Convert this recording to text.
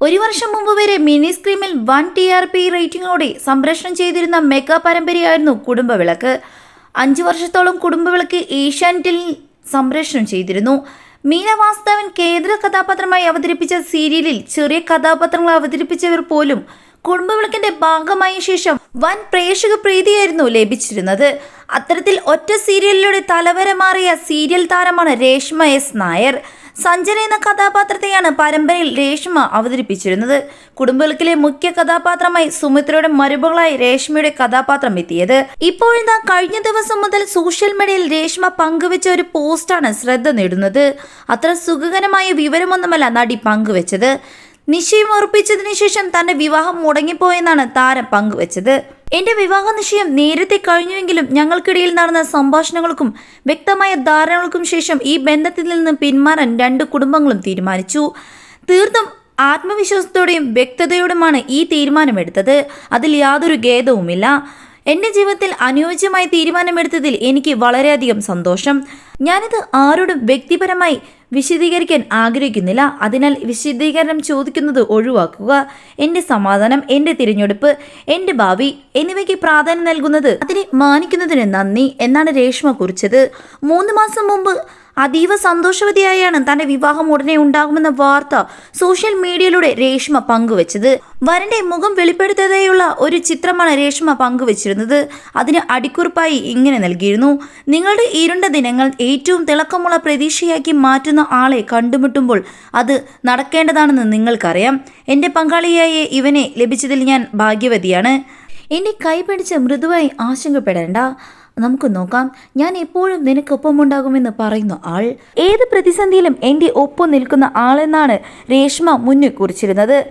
ഒരു വർഷം മുമ്പ് വരെ മിനി സ്ക്രീമിൽ വൺ ടി ആർ പി റേറ്റിംഗോടെ സംപ്രേഷണം ചെയ്തിരുന്ന മെഗാ പരമ്പരയായിരുന്നു കുടുംബവിളക്ക്. അഞ്ച് വർഷത്തോളം കുടുംബവിളക്ക് ഏഷ്യാനെറ്റിൽ സംപ്രേഷണം ചെയ്തിരുന്നു. മീന വാസ്തവൻ കേന്ദ്ര കഥാപാത്രമായി അവതരിപ്പിച്ച സീരിയലിൽ ചെറിയ കഥാപാത്രങ്ങൾ അവതരിപ്പിച്ചവർ പോലും കുടുംബവിളക്കിന്റെ ഭാഗമായ ശേഷം വൻ പ്രേക്ഷക പ്രീതിയായിരുന്നു ലഭിച്ചിരുന്നത്. അത്തരത്തിൽ ഒറ്റ സീരിയലിലൂടെ തലവര മാറിയ സീരിയൽ താരമാണ് രേഷ്മ എസ് നായർ. സഞ്ജന എന്ന കഥാപാത്രത്തെയാണ് പരമ്പരയിൽ രേഷ്മ അവതരിപ്പിച്ചിരുന്നത്. കുടുംബവിളക്കിലെ മുഖ്യ കഥാപാത്രമായി സുമിത്രയുടെ മരുമകളായി രേഷ്മയുടെ കഥാപാത്രം എത്തിയത്. ഇപ്പോഴിതാ കഴിഞ്ഞ ദിവസം മുതൽ സോഷ്യൽ മീഡിയയിൽ രേഷ്മ പങ്കുവെച്ച ഒരു പോസ്റ്റാണ് ശ്രദ്ധ നേടുന്നത്. അത്ര സുഖകരമായ വിവരമൊന്നുമല്ല നടി പങ്കുവെച്ചത്. നിശ്ചയം ഉറപ്പിച്ചതിനു ശേഷം തന്റെ വിവാഹം മുടങ്ങിപ്പോയെന്നാണ് താരം പങ്കുവച്ചത്. എന്റെ വിവാഹ നിശ്ചയം നേരത്തെ കഴിഞ്ഞുവെങ്കിലും ഞങ്ങൾക്കിടയിൽ നടന്ന സംഭാഷണങ്ങൾക്കും വ്യക്തമായ ധാരണകൾക്കും ശേഷം ഈ ബന്ധത്തിൽ നിന്ന് പിന്മാറാൻ രണ്ട് കുടുംബങ്ങളും തീരുമാനിച്ചു. തീർത്തും ആത്മവിശ്വാസത്തോടെയും വ്യക്തതയോടുമാണ് ഈ തീരുമാനമെടുത്തത്. അതിൽ യാതൊരു ഖേദവുമില്ല. എന്റെ ജീവിതത്തിൽ അനുയോജ്യമായ തീരുമാനമെടുത്തതിൽ എനിക്ക് വളരെയധികം സന്തോഷം. ഞാനിത് ആരോടും വ്യക്തിപരമായി വിശദീകരിക്കാൻ ആഗ്രഹിക്കുന്നില്ല. അതിനാൽ വിശദീകരണം ചോദിക്കുന്നത് ഒഴിവാക്കുക. എന്റെ സമാധാനം എന്റെ തിരഞ്ഞെടുപ്പ് എന്റെ ഭാവി എന്നിവയ്ക്ക് പ്രാധാന്യം നൽകുന്നത് അതിനെ മാനിക്കുന്നതിന് നന്ദി എന്നാണ് രേഷ്മ കുറിച്ചത്. മൂന്ന് മാസം മുമ്പ് അതീവ സന്തോഷവതിയായാണ് തന്റെ വിവാഹം ഉടനെ ഉണ്ടാകുമെന്ന വാർത്ത സോഷ്യൽ മീഡിയയിലൂടെ രേഷ്മ പങ്കുവച്ചത്. വരന്റെ മുഖം വെളിപ്പെടുത്താതെയുള്ള ഒരു ചിത്രമാണ് രേഷ്മ പങ്കുവച്ചിരുന്നത്. അതിന് അടിക്കുറിപ്പായി ഇങ്ങനെ നൽകിയിരുന്നു. നിങ്ങളുടെ ഇരുണ്ട ദിനങ്ങൾ ഏറ്റവും തിളക്കമുള്ള പ്രതീക്ഷയാക്കി മാറ്റുന്ന ആളെ കണ്ടുമുട്ടുമ്പോൾ അത് നടക്കേണ്ടതാണെന്ന് നിങ്ങൾക്കറിയാം. എന്റെ പങ്കാളിയായ ഇവനെ ലഭിച്ചതിൽ ഞാൻ ഭാഗ്യവതിയാണ്. എന്നെ കൈപിടിച്ച് മൃദുവായി ആശങ്കപ്പെടേണ്ട. നമുക്ക് നോക്കാം. ഞാൻ എപ്പോഴും നിനക്കൊപ്പമുണ്ടാകുമെന്ന് പറയുന്ന ആൾ. ഏത് പ്രതിസന്ധിയിലും എന്റെ ഒപ്പം നിൽക്കുന്ന ആളെന്നാണ് രേഷ്മ മുന്നിൽ കുറിച്ചിരുന്നത്.